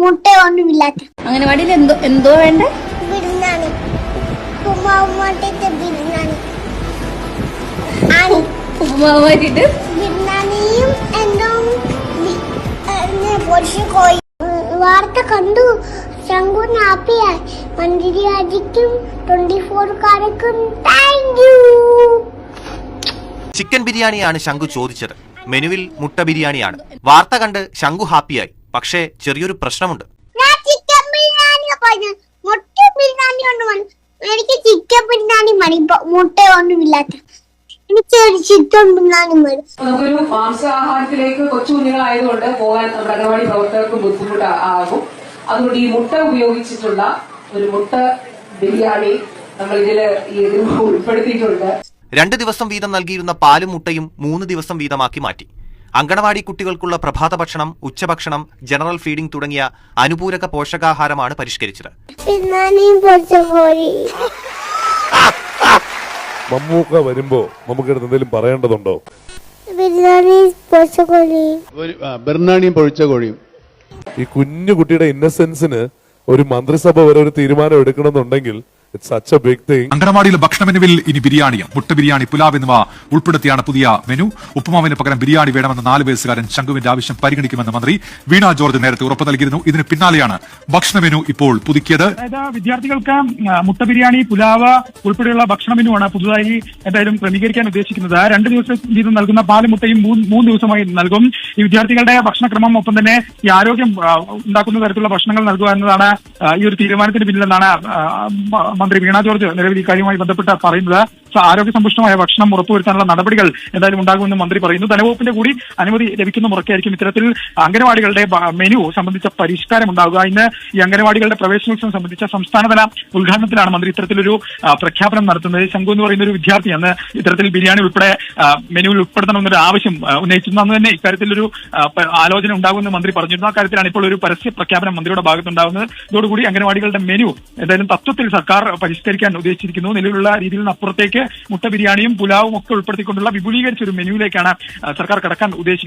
മുട്ട അങ്ങനെ അംഗനവാടിയിൽ എന്തോ എന്തോ വേണ്ടേ? ബിരിയാണി ഉമ്മാവുമാട്ടിട്ട് ബിരിയാണി ആണ്. ഉപ്പുമാവ് മാറ്റിട്ട് ബിരിയാണിയും എന്തോ പൊടിച്ച് പൊരിച്ച വാർത്ത കണ്ടു. ശങ്കുന് ഹാപ്പിയായി മന്ത്രി രാജിക്കും ട്വന്റി കാരക്കും താങ്ക് യു ചിക്കൻ ബിരിയാണിയാണ് ശംഖു ചോദിച്ചത്. മെനുവിൽ മുട്ട ബിരിയാണിയാണ്. വാർത്ത കണ്ട് ശംഖു ഹാപ്പിയായി. പക്ഷേ ചെറിയൊരു പ്രശ്നമുണ്ട്. ഞാൻ ചിക്കൻ ബിരിയാണി പറഞ്ഞു മുട്ട ബിരിയാണി ഒന്ന് എനിക്ക് ചിക്കൻ ബിരിയാണി മതി. മുട്ട ഒന്നുമില്ലാത്ത എനിക്ക് ഒരു ചിക്കൻ ബിരിയാണി മതി. നമുക്കൊരു മാംസാഹാരത്തിലേക്ക് കൊച്ചുകുഞ്ഞുങ്ങളായതുകൊണ്ട് പോകാൻ നമ്മുടെ അംഗനവാടി പ്രവർത്തകർക്ക് ബുദ്ധിമുട്ട് ആകും അതുകൊണ്ട് ഈ മുട്ട ഉപയോഗിച്ചിട്ടുള്ള ഒരു മുട്ട ബിരിയാണി നമ്മൾ ഇതിൽ ഉൾപ്പെടുത്തിയിട്ടുണ്ട്. രണ്ട് ദിവസം വീതം നൽകിയിരുന്ന പാലും മുട്ടയും മൂന്ന് ദിവസം വീതമാക്കി മാറ്റി. അങ്കണവാടി കുട്ടികൾക്കുള്ള പ്രഭാത ഭക്ഷണം ഉച്ചഭക്ഷണം ജനറൽ ഫീഡിംഗ് തുടങ്ങിയ അനുപൂരക പോഷകാഹാരമാണ് പരിഷ്കരിച്ചത്. മമ്മൂക്ക വരുമ്പോ നമുക്ക് എന്തെങ്കിലും പറയേണ്ടതുണ്ടോ? ബെർണാണിയും പൊഴിച്ച കോഴിയും. ഈ കുഞ്ഞു കുട്ടിയുടെ ഇന്നസെൻസിന് ഒരു മന്ത്രിസഭ വരെ ഒരു തീരുമാനം എടുക്കണമെന്നുണ്ടെങ്കിൽ it's such a big thing അങ്കണവാടിയിലെ ഭക്ഷണ മെനുവിൽ ഇനി ബിരിയാണി മുട്ട ബിരിയാണി പുലാവ് എന്നിവ ഉൾപ്പെടുത്തിയാണ് പുതിയ മെനു. ഉപ്പുമാവിന് പകരം ബിരിയാണി വേണമെന്ന നാല് വയസ്സുകാരൻ ശംഖുവിന്റെ ആവശ്യം പരിഗണിക്കുമെന്ന് മന്ത്രി വീണ ജോർജ് നേരത്തെ ഉറപ്പ് നൽകിയിരുന്നു. ഇതിന് പിന്നാലെയാണ് ഭക്ഷണ മെനു ഇപ്പോൾ പുതുക്കിയത്. അതായത് വിദ്യാർത്ഥികൾക്ക് മുട്ട ബിരിയാണി പുലാവ് ഉൾപ്പെടെയുള്ള ഭക്ഷണ ആണ് പുതുതായി എന്തായാലും ക്രമീകരിക്കാൻ ഉദ്ദേശിക്കുന്നത്. രണ്ട് ദിവസം വീതം നൽകുന്ന പാലും മുട്ടയും മൂന്ന് ദിവസമായി നൽകും. ഈ വിദ്യാർത്ഥികളുടെ ഭക്ഷണക്രമം ഒപ്പം തന്നെ ഈ ആരോഗ്യം ഉണ്ടാക്കുന്ന തരത്തിലുള്ള ഭക്ഷണങ്ങൾ നൽകുക എന്നതാണ് ഈ ഒരു തീരുമാനത്തിന് പിന്നിലെന്നാണ് മന്ത്രി വീണ ജോർജ് നിലവിൽ ഇക്കാര്യവുമായി ബന്ധപ്പെട്ട് പറയുന്നത്. ആരോഗ്യ സമ്പുഷ്ടമായ ഭക്ഷണം ഉറപ്പുവരുത്താനുള്ള നടപടികൾ എന്തായാലും ഉണ്ടാകുമെന്ന് മന്ത്രി പറയുന്നു. ധനവകുപ്പിന്റെ കൂടി അനുമതി ലഭിക്കുന്ന മുറക്കായിരിക്കും ഇത്തരത്തിൽ അംഗനവാടികളുടെ മെനു സംബന്ധിച്ച പരിഷ്കാരം ഉണ്ടാവുക ഇന്ന് ഈ അംഗനവാടികളുടെ പ്രവേശനോത്സവം സംബന്ധിച്ച സംസ്ഥാനതല ഉദ്ഘാടനത്തിലാണ് മന്ത്രി ഇത്തരത്തിലൊരു പ്രഖ്യാപനം നടത്തുന്നത്. ശംഖു എന്ന് പറയുന്ന ഒരു വിദ്യാർത്ഥി അന്ന് ഇത്തരത്തിൽ ബിരിയാണി ഉൾപ്പെടെ മെനുവിൽ ഉൾപ്പെടുത്തണമെന്നൊരു ആവശ്യം ഉന്നയിച്ചിരുന്നു. അന്ന് തന്നെ ഇക്കാര്യത്തിലൊരു ആലോചന ഉണ്ടാകുമെന്ന് മന്ത്രി പറഞ്ഞിരുന്നു. ആ കാര്യത്തിലാണ് ഇപ്പോൾ ഒരു പരസ്യ പ്രഖ്യാപനം മന്ത്രിയുടെ ഭാഗത്തുണ്ടാകുന്നത്. ഇതോടുകൂടി അംഗനവാടികളുടെ മെനു എന്തായാലും തത്വത്തിൽ സർക്കാർ പരിഷ്കരിക്കാൻ ഉദ്ദേശിച്ചിരിക്കുന്നു. നിലവിലുള്ള രീതിയിൽ നിന്ന് അപ്പുറത്തേക്ക് മുട്ട ബിരിയാണിയും പുലാവും ഒക്കെ ഉൾപ്പെടുത്തിക്കൊണ്ടുള്ള വിപുലീകരിച്ച ഒരു മെനുവിലേക്കാണ് സർക്കാർ കടക്കാൻ ഉദ്ദേശിക്കുന്നത്.